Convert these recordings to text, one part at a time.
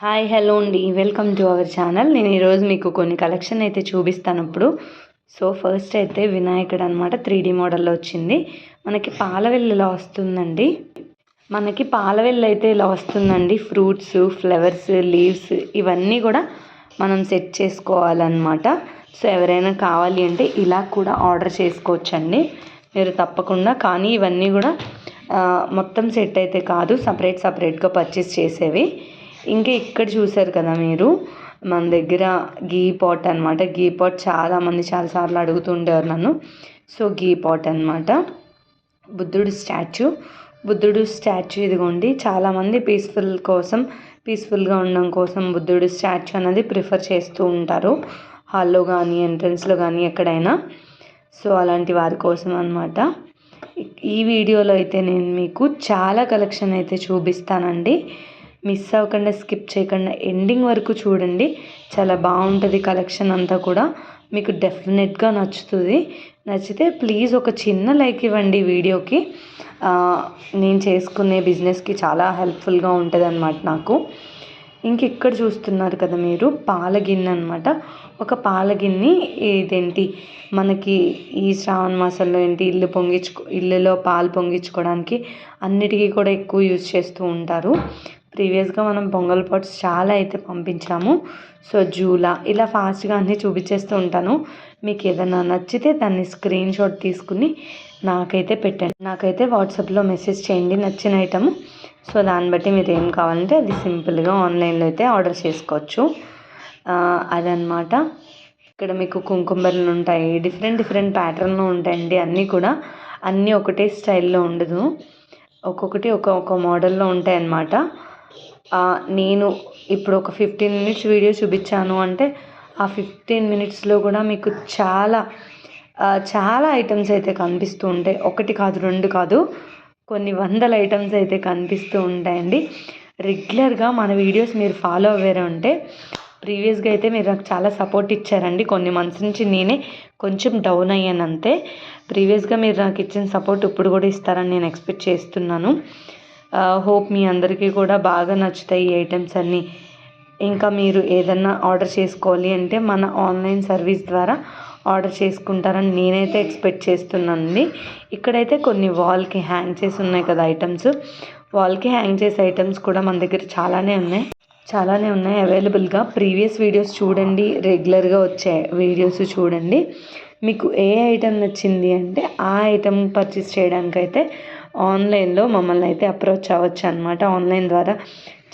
Hi hello అండి. Welcome to our channel. నేను ఈరోజు మీకు కొన్ని కలెక్షన్ అయితే చూపిస్తాను ఇప్పుడు సో ఫస్ట్ అయితే వినాయకుడు అనమాట త్రీ డీ మోడల్లో వచ్చింది. మనకి పాలవెల్లు ఇలా వస్తుందండి. మనకి పాలవెల్లు అయితే ఇలా వస్తుందండి. ఫ్రూట్స్ ఫ్లవర్స్ లీవ్స్ ఇవన్నీ కూడా మనం సెట్ చేసుకోవాలన్నమాట. సో ఎవరైనా కావాలి అంటే ఇలా కూడా ఆర్డర్ చేసుకోవచ్చండి. మీరు తప్పకుండా కానీ ఇవన్నీ కూడా మొత్తం సెట్ అయితే కాదు. సపరేట్ సపరేట్గా పర్చేస్ చేసేవి. ఇంకా ఇక్కడ చూసారు కదా మీరు? మన దగ్గర గీ పాట్ అనమాట గీ పాట్ చాలామంది చాలాసార్లు అడుగుతుండేవారు నన్ను. సో గీ పాట్ అనమాట బుద్ధుడు స్టాచ్యూ. బుద్ధుడు స్టాచ్యూ ఇదిగోండి. చాలామంది పీస్ఫుల్ కోసం పీస్ఫుల్గా ఉండడం కోసం బుద్ధుడు స్టాచ్యూ అనేది ప్రిఫర్ చేస్తూ ఉంటారు. హాల్లో కానీ ఎంట్రన్స్లో కానీ ఎక్కడైనా. సో అలాంటి వారి కోసం అనమాట ఈ వీడియోలో అయితే నేను మీకు చాలా కలెక్షన్ అయితే చూపిస్తానండి. మిస్ అవ్వకుండా స్కిప్ చేయకుండా ఎండింగ్ వరకు చూడండి. చాలా బాగుంటుంది కలెక్షన్ అంతా కూడా. మీకు డెఫినెట్గా నచ్చుతుంది. నచ్చితే ప్లీజ్ ఒక చిన్న లైక్ ఇవ్వండి వీడియోకి. నేను చేసుకునే బిజినెస్కి చాలా హెల్ప్ఫుల్గా ఉంటుంది అనమాట నాకు. ఇంక ఇక్కడ చూస్తున్నారు కదా మీరు పాల గిన్నె అనమాట ఒక పాల గిన్నె ఇదేంటి? మనకి ఈ శ్రావణ మాసంలో ఏంటి? ఇల్లు పొంగించుకో ఇల్లులో పాలు పొంగించుకోవడానికి అన్నిటికీ కూడా ఎక్కువ యూజ్ చేస్తూ ఉంటారు. ప్రీవియస్గా మనం పొంగల్ పాట్స్ చాలా అయితే పంపించాము సో జూలా ఇలా ఫాస్ట్గా అన్నీ చూపించేస్తూ ఉంటాను. మీకు ఏదైనా నచ్చితే దాన్ని స్క్రీన్ షాట్ తీసుకుని నాకైతే పెట్టండి. నాకైతే వాట్సాప్లో మెసేజ్ చేయండి నచ్చిన ఐటమ్. సో దాన్ని బట్టి మీరు ఏం కావాలంటే అది సింపుల్గా ఆన్లైన్లో అయితే ఆర్డర్ చేసుకోవచ్చు. అదనమాట ఇక్కడ మీకు కుంకుమర్లు ఉంటాయి. డిఫరెంట్ డిఫరెంట్ ప్యాటర్న్లో ఉంటాయండి అన్నీ కూడా. అన్నీ ఒకటే స్టైల్లో ఉండదు. ఒక్కొక్కటి ఒక్కొక్క మోడల్లో ఉంటాయి అన్నమాట నేను ఇప్పుడు ఒక ఫిఫ్టీన్ మినిట్స్ వీడియో చూపించాను అంటే ఆ ఫిఫ్టీన్ మినిట్స్లో కూడా మీకు చాలా చాలా ఐటమ్స్ అయితే కనిపిస్తూ ఉంటాయి. ఒకటి కాదు రెండు కాదు కొన్ని వందల ఐటమ్స్ అయితే కనిపిస్తూ ఉంటాయండి. రెగ్యులర్గా మన వీడియోస్ మీరు ఫాలో అవ్వరు అంటే ప్రీవియస్గా అయితే మీరు నాకు చాలా సపోర్ట్ ఇచ్చారండి. కొన్ని మంత్స్ నుంచి నేనే కొంచెం డౌన్ అయ్యాను అంతే. ప్రీవియస్గా మీరు నాకు ఇచ్చిన సపోర్ట్ ఇప్పుడు కూడా ఇస్తారని నేను ఎక్స్పెక్ట్ చేస్తున్నాను. హోప్ మీ అందరికీ కూడా బాగా నచ్చుతాయి ఈ ఐటమ్స్ అన్నీ. ఇంకా మీరు ఏదన్నా ఆర్డర్ చేసుకోవాలి అంటే మన ఆన్లైన్ సర్వీస్ ద్వారా ఆర్డర్ చేసుకుంటారని నేనైతే ఎక్స్పెక్ట్ చేస్తున్నానండి. ఇక్కడైతే కొన్ని వాల్కి హ్యాంగ్ చేసి ఉన్నాయి కదా ఐటమ్స్. వాల్కి హ్యాంగ్ చేసే ఐటమ్స్ కూడా మన దగ్గర చాలానే ఉన్నాయి. చాలానే ఉన్నాయి. అవైలబుల్గా ప్రీవియస్ వీడియోస్ చూడండి. రెగ్యులర్గా వచ్చే వీడియోస్ చూడండి. మీకు ఏ ఐటెం నచ్చింది అంటే ఆ ఐటెం పర్చేస్ చేయడానికైతే ఆన్లైన్లో మమ్మల్ని అయితే అప్రోచ్ అవ్వచ్చు అనమాట ఆన్లైన్ ద్వారా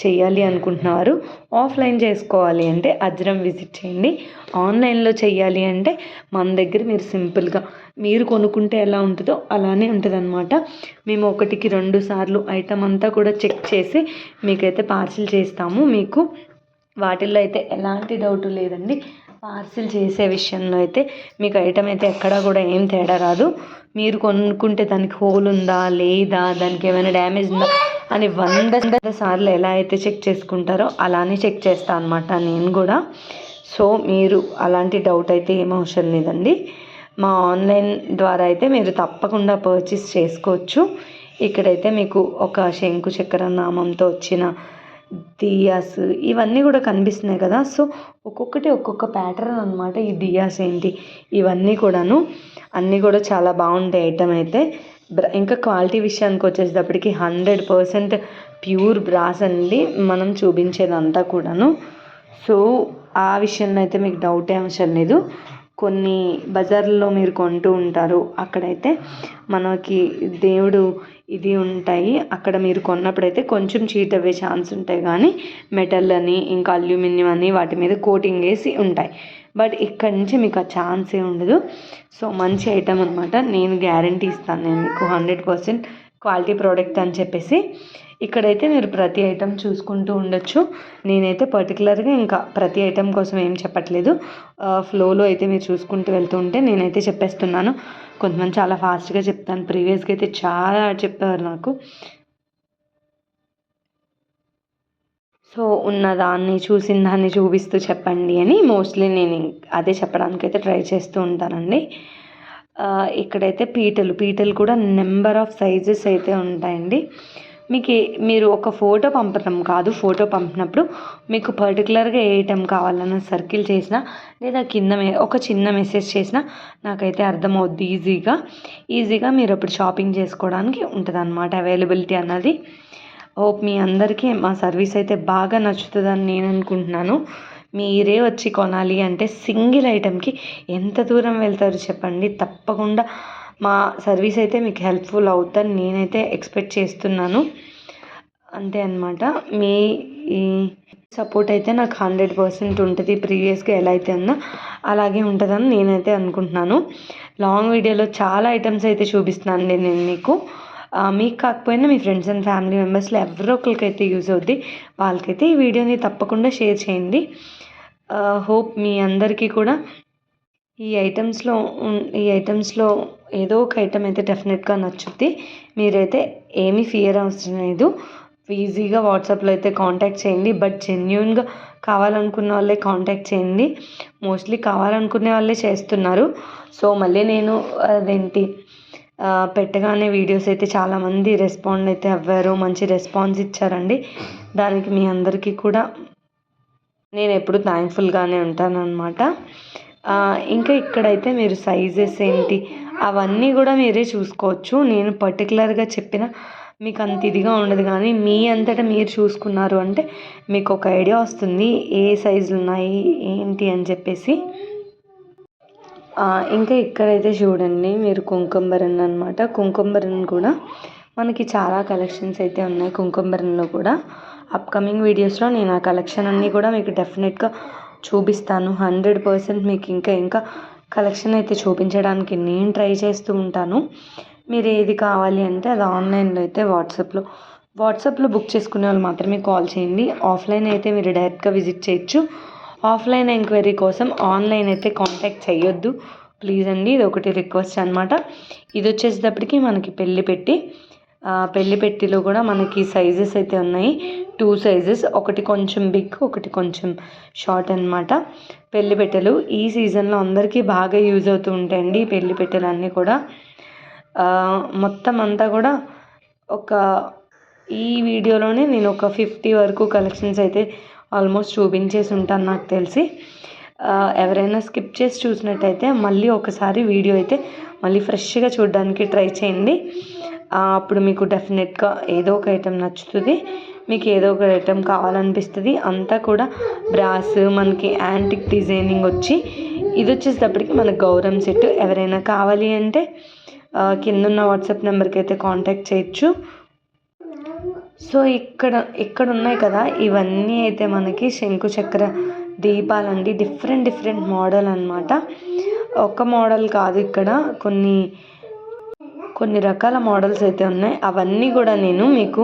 చేయాలి అనుకుంటున్నారు. ఆఫ్లైన్ చేసుకోవాలి అంటే అజ్రం విజిట్ చేయండి. ఆన్లైన్లో చేయాలి అంటే మన దగ్గర మీరు సింపుల్గా మీరు కొనుక్కుంటే ఎలా ఉంటుందో అలానే ఉంటుందన్నమాట. మేము ఒకటికి రెండు సార్లు ఐటమ్ అంతా కూడా చెక్ చేసి మీకైతే పార్సిల్ చేస్తాము. మీకు వాటిల్లో అయితే ఎలాంటి డౌట్ లేదండి. పార్సిల్ చేసే విషయంలో అయితే మీకు ఐటమ్ అయితే ఎక్కడా కూడా ఏం తేడా రాదు. మీరు కొనుక్కుంటే దానికి హోల్ ఉందా లేదా దానికి ఏమైనా డ్యామేజ్ ఉందా అని వంద వంద సార్లు ఎలా అయితే చెక్ చేసుకుంటారో అలానే చెక్ చేస్తాను అనమాట నేను కూడా. సో మీరు అలాంటి డౌట్ అయితే ఏం అవసరం లేదండి. మా ఆన్లైన్ ద్వారా అయితే మీరు తప్పకుండా పర్చేస్ చేసుకోవచ్చు. ఇక్కడైతే మీకు ఒక శంకు చక్ర నామంతో వచ్చిన దియాస్ ఇవన్నీ కూడా కనిపిస్తున్నాయి కదా. సో ఒక్కొక్కటి ఒక్కొక్క ప్యాటర్న్ అనమాట ఈ దియాస్ ఏంటి. ఇవన్నీ కూడాను అన్నీ కూడా చాలా బాగుంటాయి ఐటమ్ అయితే. ఇంకా క్వాలిటీ విషయానికి వచ్చేటప్పటికి హండ్రెడ్ పర్సెంట్ ప్యూర్ బ్రాస్ అండి మనం చూపించేదంతా కూడాను. సో ఆ విషయంలో అయితే మీకు డౌట్ అవసరం లేదు. కొన్ని బజార్లో మీరు కొంటూ ఉంటారు. అక్కడైతే మనకి దేవుడు ఇది ఉంటాయి. అక్కడ మీరు కొన్నప్పుడైతే కొంచెం చీట్ అవ్వే ఛాన్స్ ఉంటాయి. కానీ మెటల్ అని ఇంకా అల్యూమినియం అని వాటి మీద కోటింగ్ వేసి ఉంటాయి. బట్ ఇక్కడ నుంచి మీకు ఆ ఛాన్సే ఉండదు. సో మంచి ఐటమ్ అనమాట నేను గ్యారంటీ ఇస్తాను. నేను మీకు హండ్రెడ్ పర్సెంట్ క్వాలిటీ ప్రోడక్ట్ అని చెప్పేసి. ఇక్కడైతే మీరు ప్రతి ఐటెం చూసుకుంటూ ఉండొచ్చు. నేనైతే పర్టికులర్గా ఇంకా ప్రతి ఐటెం కోసం ఏం చెప్పట్లేదు. ఫ్లోలో అయితే మీరు చూసుకుంటూ వెళ్తూ ఉంటే నేనైతే చెప్పేస్తున్నాను. కొంతమంది చాలా ఫాస్ట్గా చెప్తాను. ప్రీవియస్గా అయితే చాలా చెప్పారు నాకు. సో ఉన్న దాన్ని చూసిన దాన్ని చూపిస్తూ చెప్పండి అని మోస్ట్లీ నేను అదే చెప్పడానికి అయితే ట్రై చేస్తూ ఉంటానండి. ఇక్కడైతే పీటలు పీటలు కూడా నెంబర్ ఆఫ్ సైజెస్ అయితే ఉంటాయండి. మీకు ఏ- మీరు ఒక ఫోటో పంపడం కాదు ఫోటో పంపినప్పుడు మీకు పర్టికులర్గా ఏ ఐటెం కావాలన్న సర్కిల్ చేసినా లేదా కింద ఒక చిన్న మెసేజ్ చేసినా నాకైతే అర్థమవుద్ది ఈజీగా ఈజీగా మీరు అప్పుడు షాపింగ్ చేసుకోవడానికి ఉంటుంది అనమాట అవైలబిలిటీ అన్నది. హోప్ మీ అందరికీ మా సర్వీస్ అయితే బాగా నచ్చుతుందని నేను అనుకుంటున్నాను. మీరే వచ్చి కొనాలి అంటే సింగిల్ ఐటెంకి ఎంత దూరం వెళ్తారు చెప్పండి. తప్పకుండా మా సర్వీస్ అయితే మీకు హెల్ప్ఫుల్ అవుతుందని నేనైతే ఎక్స్పెక్ట్ చేస్తున్నాను. అంతే అనమాట మీ ఈ సపోర్ట్ అయితే నాకు హండ్రెడ్ పర్సెంట్ ఉంటుంది. ప్రీవియస్గా ఎలా అయితే ఉందో అలాగే ఉంటుందని నేనైతే అనుకుంటున్నాను. లాంగ్ వీడియోలో చాలా ఐటమ్స్ అయితే చూపిస్తున్నాను నేను మీకు. మీకు కాకపోయినా మీ ఫ్రెండ్స్ అండ్ ఫ్యామిలీ మెంబర్స్లో ఎవరో ఒకరికైతే యూజ్ అవుద్ది వాళ్ళకైతే ఈ వీడియోని తప్పకుండా షేర్ చేయండి. హోప్ మీ అందరికీ కూడా ఈ ఐటమ్స్లో ఈ ఐటమ్స్లో ఏదో ఒక ఐటమ్ అయితే డెఫినెట్గా నచ్చుద్ది. మీరైతే ఏమీ ఫియర్ అవసరం లేదు. ఈజీగా వాట్సాప్లో అయితే కాంటాక్ట్ చేయండి. బట్ జెన్యున్గా కావాలనుకున్న వాళ్ళే కాంటాక్ట్ చేయండి. మోస్ట్లీ కావాలనుకునే వాళ్ళే చేస్తున్నారు. సో మళ్ళీ నేను అదేంటి పెట్టగానే వీడియోస్ అయితే చాలామంది రెస్పాండ్ అయితే అవ్వారు. మంచి రెస్పాన్స్ ఇచ్చారండి. దానికి మీ అందరికీ కూడా నేను ఎప్పుడు థ్యాంక్ఫుల్గానే ఉంటాను అనమాట ఇంకా ఇక్కడైతే మీరు సైజెస్ ఏంటి? అవన్నీ కూడా మీరే చూసుకోవచ్చు. నేను పర్టికులర్గా చెప్పిన మీకు అంత ఇదిగా ఉండదు కానీ మీ అంతటా మీరు చూసుకున్నారు అంటే మీకు ఒక ఐడియా వస్తుంది. ఏ సైజులు ఉన్నాయి? ఏంటి? అని చెప్పేసి. ఇంకా ఇక్కడైతే చూడండి. మీరు కుంకుంబరన్ అనమాట కుంకుంబరన్ కూడా మనకి చాలా కలెక్షన్స్ అయితే ఉన్నాయి కుంకుంబరన్లో కూడా. అప్కమింగ్ వీడియోస్లో నేను ఆ కలెక్షన్ అన్నీ కూడా మీకు డెఫినెట్గా చూపిస్తాను. హండ్రెడ్ పర్సెంట్ మీకు ఇంకా ఇంకా కలెక్షన్ అయితే చూపించడానికి నేను ట్రై చేస్తూ ఉంటాను. మీరు ఏది కావాలి అంటే అది ఆన్లైన్లో అయితే వాట్సాప్లో వాట్సాప్లో బుక్ చేసుకునే వాళ్ళు మాత్రమే కాల్ చేయండి. ఆఫ్లైన్ అయితే మీరు డైరెక్ట్గా విజిట్ చేయొచ్చు. ఆఫ్లైన్ ఎంక్వైరీ కోసం ఆన్లైన్ అయితే కాంటాక్ట్ చేయొద్దు ప్లీజ్ అండి ఇది ఒకటి రిక్వెస్ట్ అనమాట ఇది వచ్చేసేటప్పటికి మనకి పెళ్ళి పెట్టి పెళ్ళి పెట్టిలో కూడా మనకి సైజెస్ అయితే ఉన్నాయి. టూ సైజెస్ ఒకటి కొంచెం బిగ్ ఒకటి కొంచెం షార్ట్ అనమాట పెళ్ళి పెట్టెలు ఈ సీజన్లో అందరికీ బాగా యూజ్ అవుతూ ఉంటాయండి ఈ పెళ్ళి పెట్టెలు అన్నీ కూడా మొత్తం అంతా కూడా ఒక ఈ వీడియోలోనే నేను ఒక ఫిఫ్టీ వరకు కలెక్షన్స్ అయితే ఆల్మోస్ట్ చూపించేసి ఉంటాను నాకు తెలిసి. ఎవరైనా స్కిప్ చేసి చూసినట్టయితే మళ్ళీ ఒకసారి వీడియో అయితే మళ్ళీ ఫ్రెష్గా చూడడానికి ట్రై చేయండి. అప్పుడు మీకు డెఫినెట్గా ఏదో ఒక ఐటెం నచ్చుతుంది. మీకు ఏదో ఒక ఐటెం కావాలనిపిస్తుంది. అంతా కూడా బ్రాస్ మనకి యాంటిక్ డిజైనింగ్ వచ్చి ఇది వచ్చేటప్పటికి మనకు గౌరవం సెట్ ఎవరైనా కావాలి అంటే కింద ఉన్న వాట్సాప్ నెంబర్కి అయితే కాంటాక్ట్ చేయొచ్చు. సో ఇక్కడ ఇక్కడ ఉన్నాయి కదా ఇవన్నీ అయితే మనకి శంకు చక్ర దీపాలండి డిఫరెంట్ డిఫరెంట్ మోడల్ అనమాట ఒక మోడల్ కాదు ఇక్కడ. కొన్ని కొన్ని రకాల మోడల్స్ అయితే ఉన్నాయి. అవన్నీ కూడా నేను మీకు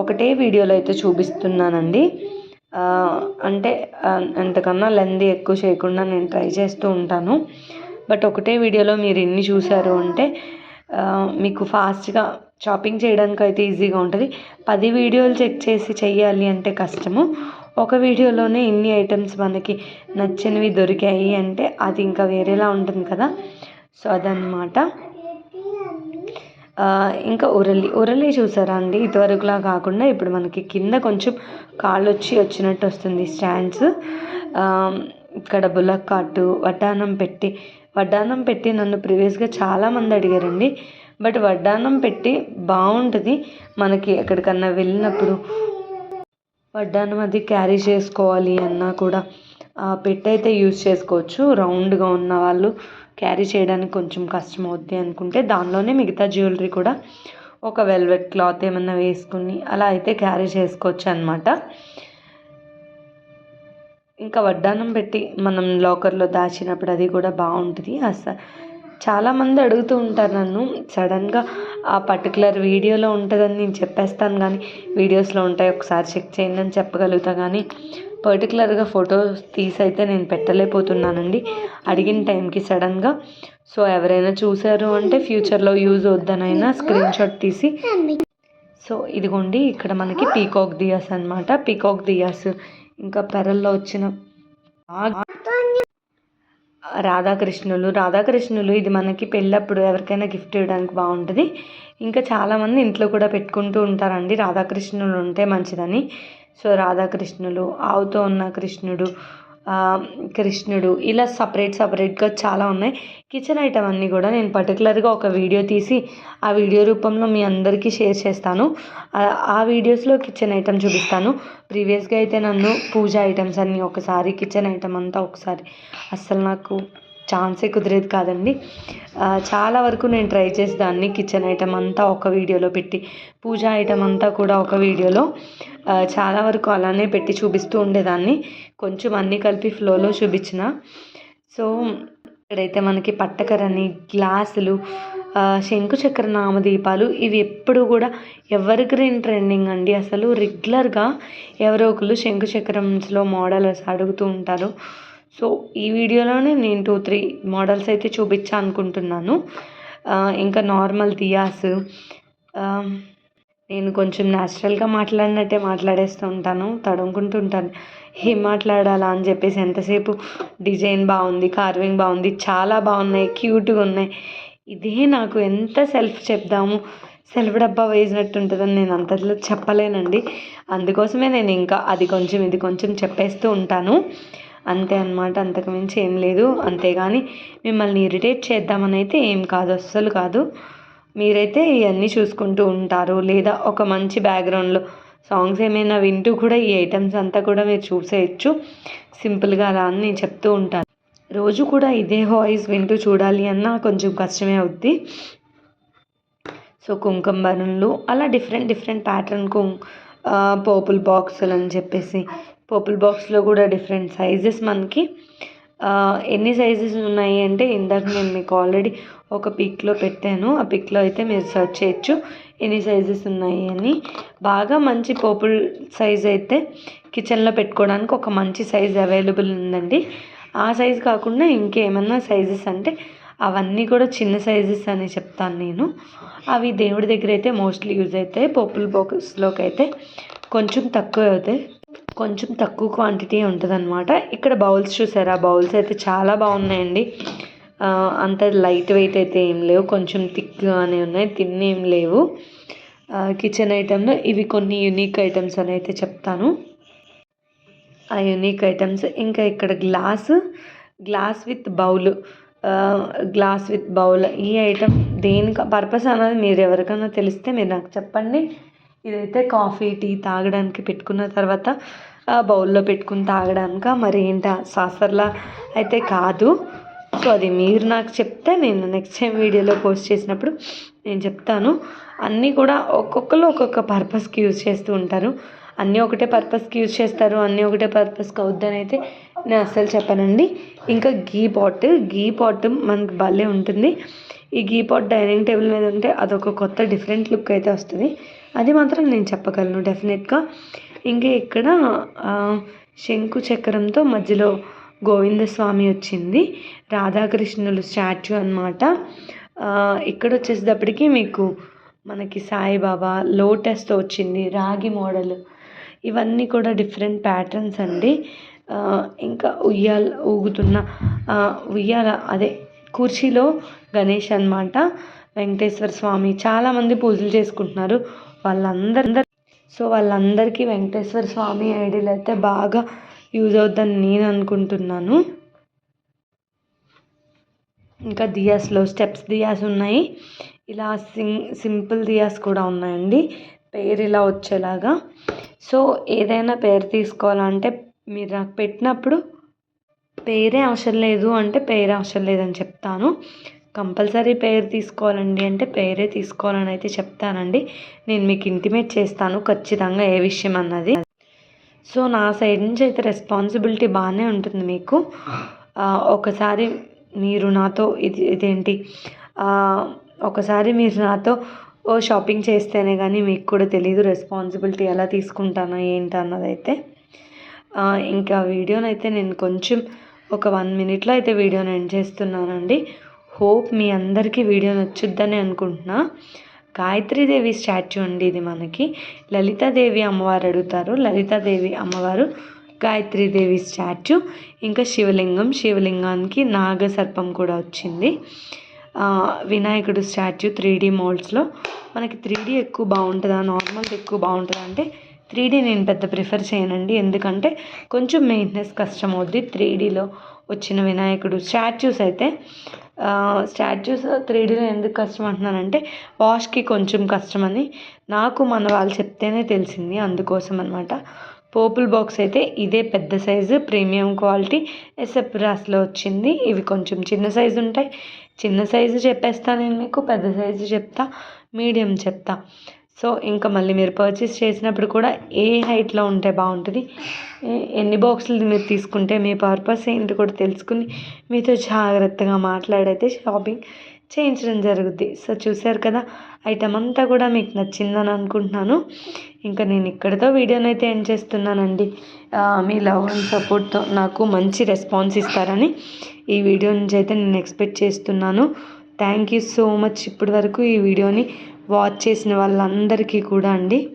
ఒకటే వీడియోలో అయితే చూపిస్తున్నానండి. అంటే ఎంతకన్నా అంతకన్నా లెంది ఎక్కువ చేయకుండా నేను ట్రై చేస్తూ ఉంటాను. బట్ ఒకటే వీడియోలో మీరు ఎన్ని చూసారు అంటే మీకు ఫాస్ట్గా షాపింగ్ చేయడానికి అయితే ఈజీగా ఉంటుంది. పది వీడియోలు చెక్ చేసి చెయ్యాలి అంటే కష్టము. ఒక వీడియోలోనే ఇన్ని ఐటమ్స్ మనకి నచ్చినవి దొరికాయి అంటే అది ఇంకా వేరేలా ఉంటుంది కదా. సో అదనమాట ఇంకా ఉరలి. ఉరలి చూసారా అండి? ఇదివరకులా కాకుండా ఇప్పుడు మనకి కింద కొంచెం కాళ్ళు వచ్చి వచ్చినట్టు వస్తుంది స్టాండ్స్. ఇక్కడ బులక్కాటు వడ్డానం పెట్టి. వడ్డానం పెట్టి నన్ను ప్రీవియస్గా చాలామంది అడిగారండి. బట్ వడ్డానం పెట్టి బాగుంటుంది. మనకి ఎక్కడికన్నా వెళ్ళినప్పుడు వడ్డానం అది క్యారీ చేసుకోవాలి అన్నా కూడా. ఆ పెట్టె అయితే యూస్ చేసుకోవచ్చు. రౌండ్గా ఉన్న వాళ్ళు క్యారీ చేయడానికి కొంచెం కష్టం అవుద్ది అనుకుంటే దానిలోనే మిగతా జ్యువెలరీ కూడా ఒక వెల్వెట్ క్లాత్ ఏమన్నా వేసుకుని అలా అయితే క్యారీ చేసుకోవచ్చు అనమాట ఇంకా వడ్డానం పెట్టి మనం లాకర్లో దాచినప్పుడు అది కూడా బాగుంటుంది. అసలు చాలామంది అడుగుతూ ఉంటారు నన్ను సడన్గా ఆ పర్టికులర్ వీడియోలో ఉంటుందని నేను చెప్పేస్తాను కానీ వీడియోస్లో ఉంటాయి ఒకసారి చెక్ చేయండి అని చెప్పగలుగుతా కానీ పర్టికులర్గా ఫొటోస్ తీసి అయితే నేను పెట్టలేకపోతున్నానండి. అడిగిన టైంకి సడన్గా సో ఎవరైనా చూసారు అంటే ఫ్యూచర్లో యూజ్ వద్దనైనా స్క్రీన్ షాట్ తీసి. సో ఇదిగోండి ఇక్కడ మనకి పీకాక్ దియాస్ అన్నమాట. పీకాక్ దియాస్ ఇంకా పెరల్లో వచ్చిన బాగా రాధాకృష్ణులు. రాధాకృష్ణులు ఇది మనకి పెళ్ళప్పుడు ఎవరికైనా గిఫ్ట్ ఇవ్వడానికి బాగుంటుంది. ఇంకా చాలామంది ఇంట్లో కూడా పెట్టుకుంటూ ఉంటారండి. రాధాకృష్ణులు ఉంటే మంచిదని. సో రాధాకృష్ణులు ఆవుతో ఉన్న కృష్ణుడు కృష్ణుడు ఇలా సపరేట్ సపరేట్గా చాలా ఉన్నాయి. కిచెన్ ఐటమ్ అన్నీ కూడా నేను పర్టికులర్గా ఒక వీడియో తీసి ఆ వీడియో రూపంలో మీ అందరికీ షేర్ చేస్తాను. ఆ వీడియోస్లో కిచెన్ ఐటమ్ చూపిస్తాను. ప్రీవియస్గా అయితే నన్ను పూజ ఐటమ్స్ అన్నీ ఒకసారి కిచెన్ ఐటమ్ అంతా ఒకసారి. అస్సలు నాకు ఛాన్సే కుదిరేది కాదండి. చాలా వరకు నేను ట్రై చేసేదాన్ని కిచెన్ ఐటమ్ అంతా ఒక వీడియోలో పెట్టి పూజ ఐటమ్ అంతా కూడా ఒక వీడియోలో చాలా వరకు అలానే పెట్టి చూపిస్తూ ఉండేదాన్ని. కొంచెం అన్నీ కలిపి ఫ్లోలో చూపించిన. సో ఇక్కడైతే మనకి పట్టకరని గ్లాసులు శంకు చక్ర నామదీపాలు ఇవి ఎప్పుడు కూడా ఎవర్ గ్రీన్ ట్రెండింగ్ అండి. అసలు రెగ్యులర్గా ఎవరో ఒకరు శంకు చక్రంస్లో మోడల్స్ అడుగుతూ ఉంటారు. సో ఈ వీడియోలోనే నేను టూ త్రీ మోడల్స్ అయితే చూపించా అనుకుంటున్నాను. ఇంకా నార్మల్ దియాస్. నేను కొంచెం న్యాచురల్గా మాట్లాడినట్టే మాట్లాడేస్తూ ఉంటాను తడుముకుంటుంటాను ఏం మాట్లాడాలా అని చెప్పేసి ఎంతసేపు డిజైన్ బాగుంది కార్వింగ్ బాగుంది చాలా బాగున్నాయి క్యూట్గా ఉన్నాయి. ఇదే నాకు ఎంత సెల్ఫ్ చెప్దాము సెల్ఫ్ డబ్బా వేసినట్టు ఉంటుందని నేను అంతట్లో చెప్పలేనండి. అందుకోసమే నేను ఇంకా అది కొంచెం ఇది కొంచెం చెప్పేస్తూ ఉంటాను. అంతే అనమాట అంతకుమించి ఏం లేదు. అంతేగాని మిమ్మల్ని ఇరిటేట్ చేద్దామని అయితే ఏం కాదు. అస్సలు కాదు. మీరైతే ఇవన్నీ చూసుకుంటూ ఉంటారు. లేదా ఒక మంచి బ్యాక్గ్రౌండ్లో సాంగ్స్ ఏమైనా వింటూ కూడా ఈ ఐటమ్స్ అంతా కూడా మీరు చూసేయచ్చు. సింపుల్గా అలా అని నేను చెప్తూ ఉంటాను. రోజు కూడా ఇదే వాయిస్ వింటూ చూడాలి అన్న కొంచెం కష్టమే అవుద్ది. సో కుంకుమ బరున్లు అలా డిఫరెంట్ డిఫరెంట్ ప్యాటర్న్కు పోపుల్ బాక్సులు అని చెప్పేసి పర్పుల్ బాక్స్లో కూడా డిఫరెంట్ సైజెస్ మనకి. ఎన్ని సైజెస్ ఉన్నాయి అంటే ఇందాక నేను మీకు ఆల్రెడీ ఒక పిక్లో పెట్టాను. ఆ పిక్లో అయితే మీరు సెర్చ్ చేయొచ్చు ఎన్ని సైజెస్ ఉన్నాయి అని. బాగా మంచి పర్పుల్ సైజ్ అయితే కిచెన్లో పెట్టుకోవడానికి ఒక మంచి సైజ్ అవైలబుల్ ఉందండి. ఆ సైజ్ కాకుండా ఇంకేమన్నా సైజెస్ అంటే అవన్నీ కూడా చిన్న సైజెస్ అని చెప్తాను నేను. అవి దేవుడి దగ్గర అయితే మోస్ట్లీ యూజ్ అవుతాయి పర్పుల్ బాక్స్లోకి అయితే కొంచెం తక్కువ అవుతాయి. కొంచెం తక్కువ క్వాంటిటీ ఉంటుంది అనమాట ఇక్కడ బౌల్స్ చూసారా? బౌల్స్ అయితే చాలా బాగున్నాయండి. అంత లైట్ వెయిట్ అయితే ఏం లేవు. కొంచెం థిక్గానే ఉన్నాయి. తిన్నేం ఏం లేవు కిచెన్ ఐటెంలో ఇవి కొన్ని యూనిక్ ఐటమ్స్ అని అయితే చెప్తాను. ఆ యూనిక్ ఐటమ్స్ ఇంకా ఇక్కడ glass glass with bowl glass with bowl ఈ ఐటమ్ దేనికి పర్పస్ అనేది మీరు ఎవరికైనా తెలిస్తే మీరు నాకు చెప్పండి. ఇదైతే కాఫీ టీ తాగడానికి పెట్టుకున్న తర్వాత బౌల్లో పెట్టుకుని తాగడానిక? మరి ఏంటా సాసర్లా? అయితే కాదు. సో అది మీరు నాకు చెప్తే నేను నెక్స్ట్ టైం వీడియోలో పోస్ట్ చేసినప్పుడు నేను చెప్తాను. అన్నీ కూడా ఒక్కొక్కరు ఒక్కొక్క పర్పస్కి యూజ్ చేస్తూ ఉంటారు. అన్నీ ఒకటే పర్పస్కి యూజ్ చేస్తారు అన్నీ ఒకటే పర్పస్కి అవుద్దని అయితే నేను అస్సలు చెప్పానండి. ఇంకా గీ పాట్ గీ పాట్ మనకి భలే ఉంటుంది. ఈ గీ పాట్ డైనింగ్ టేబుల్ మీద ఉంటే అదొక కొత్త డిఫరెంట్ లుక్ అయితే వస్తుంది. అది మాత్రం నేను చెప్పగలను డెఫినెట్గా. ఇంకా ఇక్కడ శంకు చక్రంతో మధ్యలో గోవిందస్వామి వచ్చింది రాధాకృష్ణులు స్టాచ్యూ అనమాట ఇక్కడ వచ్చేసేటప్పటికి మీకు మనకి సాయిబాబా లోటస్తో వచ్చింది రాగి మోడల్. ఇవన్నీ కూడా డిఫరెంట్ ప్యాటర్న్స్ అండి. ఇంకా ఉయ్యాల ఊగుతున్న ఉయ్యాల అదే కుర్చీలో గణేష్ అనమాట వెంకటేశ్వర స్వామి. చాలామంది పూజలు చేసుకుంటున్నారు. వాళ్ళందరి సో వాళ్ళందరికీ వెంకటేశ్వర స్వామి ఐడీలు అయితే బాగా యూజ్ అవుతుందని నేను అనుకుంటున్నాను. ఇంకా దియాస్లో స్టెప్స్ దియాస్ ఉన్నాయి. ఇలా సింగ్ సింపుల్ దియాస్ కూడా ఉన్నాయండి. పేరు ఇలా వచ్చేలాగా. సో ఏదైనా పేరు తీసుకోవాలంటే మీరు నాకు పెట్టినప్పుడు పేరే అవసరం లేదు అంటే పేరు అవసరం లేదని చెప్తాను. కంపల్సరీ పేరు తీసుకోవాలండి అంటే పేరే తీసుకోవాలని అయితే చెప్తానండి. నేను మీకు ఇంటిమేట్ చేస్తాను ఖచ్చితంగా ఏ విషయం అన్నది. సో నా సైడ్ నుంచి అయితే రెస్పాన్సిబిలిటీ బాగానే ఉంటుంది మీకు. ఒకసారి మీరు నాతో ఇది ఇదేంటి? ఒకసారి మీరు నాతో ఓ షాపింగ్ చేస్తేనే కానీ మీకు కూడా తెలియదు రెస్పాన్సిబిలిటీ ఎలా తీసుకుంటానో ఏంటి అన్నదైతే. అయితే ఇంకా వీడియోనైతే నేను కొంచెం ఒక వన్ మినిట్లో అయితే వీడియోని ఎండ్ చేస్తున్నానండి. హోప్ మీ అందరికీ వీడియో నచ్చుద్దని అనుకుంటున్నా. గాయత్రీదేవి స్టాచ్యూ అండి ఇది మనకి. లలితాదేవి అమ్మవారు అడుగుతారు. లలితాదేవి అమ్మవారు గాయత్రీదేవి స్టాచ్యూ. ఇంకా శివలింగం. శివలింగానికి నాగసర్పం కూడా వచ్చింది. వినాయకుడు స్టాచ్యూ త్రీ డీ మోల్డ్స్లో. మనకి త్రీ డీ ఎక్కువ బాగుంటుందా? నార్మల్ ఎక్కువ బాగుంటుందా అంటే త్రీ డీ నేను పెద్ద ప్రిఫర్ చేయనండి. ఎందుకంటే కొంచెం మెయింటెనెన్స్ కష్టం అవుద్ది త్రీ డీలో వచ్చిన వినాయకుడు. స్టాచ్యూస్ అయితే స్టాచ్యూస్ త్రీ డీలో ఎందుకు కష్టం అంటున్నానంటే వాష్కి కొంచెం కష్టమని నాకు మన వాళ్ళు చెప్తేనే తెలిసింది అందుకోసం అనమాట పోపుల్ బాక్స్ అయితే ఇదే పెద్ద size premium quality. S F రాస్లో వచ్చింది. ఇవి కొంచెం చిన్న సైజు ఉంటాయి. చిన్న సైజు చెప్పేస్తా నేను మీకు పెద్ద సైజు చెప్తా మీడియం చెప్తా. సో ఇంకా మళ్ళీ మీరు పర్చేస్ చేసినప్పుడు కూడా ఏ హైట్లో ఉంటే బాగుంటుంది? ఎన్ని బాక్సులు మీరు తీసుకుంటే మీ పర్పస్ ఏంటి కూడా తెలుసుకుని మీతో జాగ్రత్తగా మాట్లాడైతే షాపింగ్ చేయించడం జరుగుద్ది. సో చూశారు కదా ఐటమ్ అంతా కూడా మీకు నచ్చిందని అనుకుంటున్నాను. ఇంకా నేను ఇక్కడితో వీడియోని అయితే ఎండ్ చేస్తున్నానండి మీ లవ్ అండ్ సపోర్ట్తో నాకు మంచి రెస్పాన్స్ ఇస్తారని ఈ వీడియో నుంచి అయితే నేను ఎక్స్పెక్ట్ చేస్తున్నాను. థ్యాంక్ యూ సో మచ్ ఇప్పటి వరకు ఈ వీడియోని వాచ్ చేసిన వాళ్ళందరికీ కూడా అండి.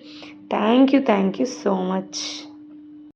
Thank you thank you so much